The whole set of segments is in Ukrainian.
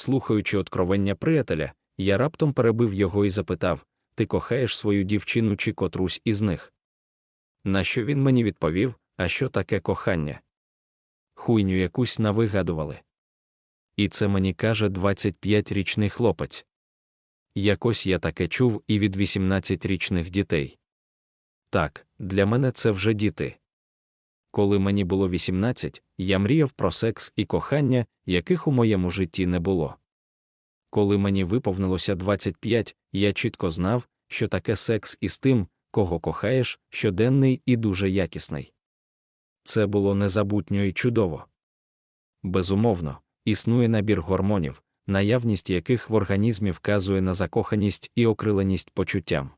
слухаючи откровення приятеля, я раптом перебив його і запитав Ти кохаєш свою дівчину чи котрусь із них? На що він мені відповів, а що таке кохання? Хуйню якусь навигадували. І це мені каже 25-річний хлопець. Якось я таке чув і від 18-річних дітей. Так, для мене це вже діти. Коли мені було 18, я мріяв про секс і кохання, яких у моєму житті не було. Коли мені виповнилося 25, я чітко знав, що таке секс із тим, кого кохаєш, щоденний і дуже якісний. Це було незабутньо і чудово. Безумовно, існує набір гормонів, наявність яких в організмі вказує на закоханість і окриленість почуттям.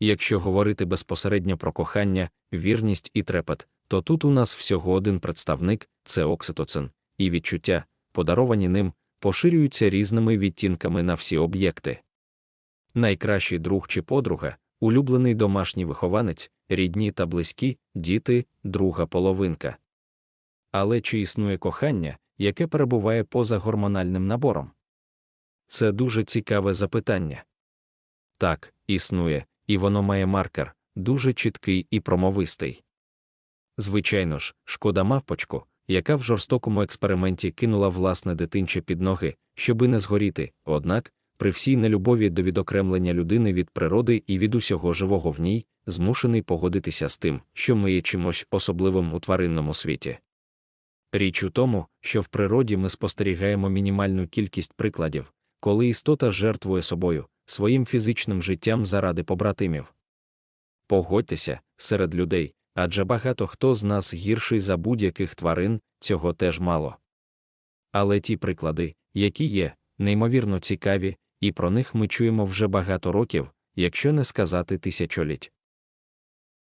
Якщо говорити безпосередньо про кохання, вірність і трепет, то тут у нас всього один представник це окситоцин, і відчуття, подаровані ним, поширюються різними відтінками на всі об'єкти. Найкращий друг чи подруга, улюблений домашній вихованець, рідні та близькі, діти, друга половинка. Але чи існує кохання, яке перебуває поза гормональним набором? Це дуже цікаве запитання. Так, існує, і воно має маркер, дуже чіткий і промовистий. Звичайно ж, шкода мавпочку, яка в жорстокому експерименті кинула власне дитинче під ноги, щоби не згоріти, однак, при всій нелюбові до відокремлення людини від природи і від усього живого в ній, змушений погодитися з тим, що ми є чимось особливим у тваринному світі. Річ у тому, що в природі ми спостерігаємо мінімальну кількість прикладів, коли істота жертвує собою, своїм фізичним життям заради побратимів. Погодьтеся, серед людей, адже багато хто з нас гірший за будь-яких тварин, цього теж мало. Але ті приклади, які є, неймовірно цікаві, і про них ми чуємо вже багато років, якщо не сказати тисячоліть.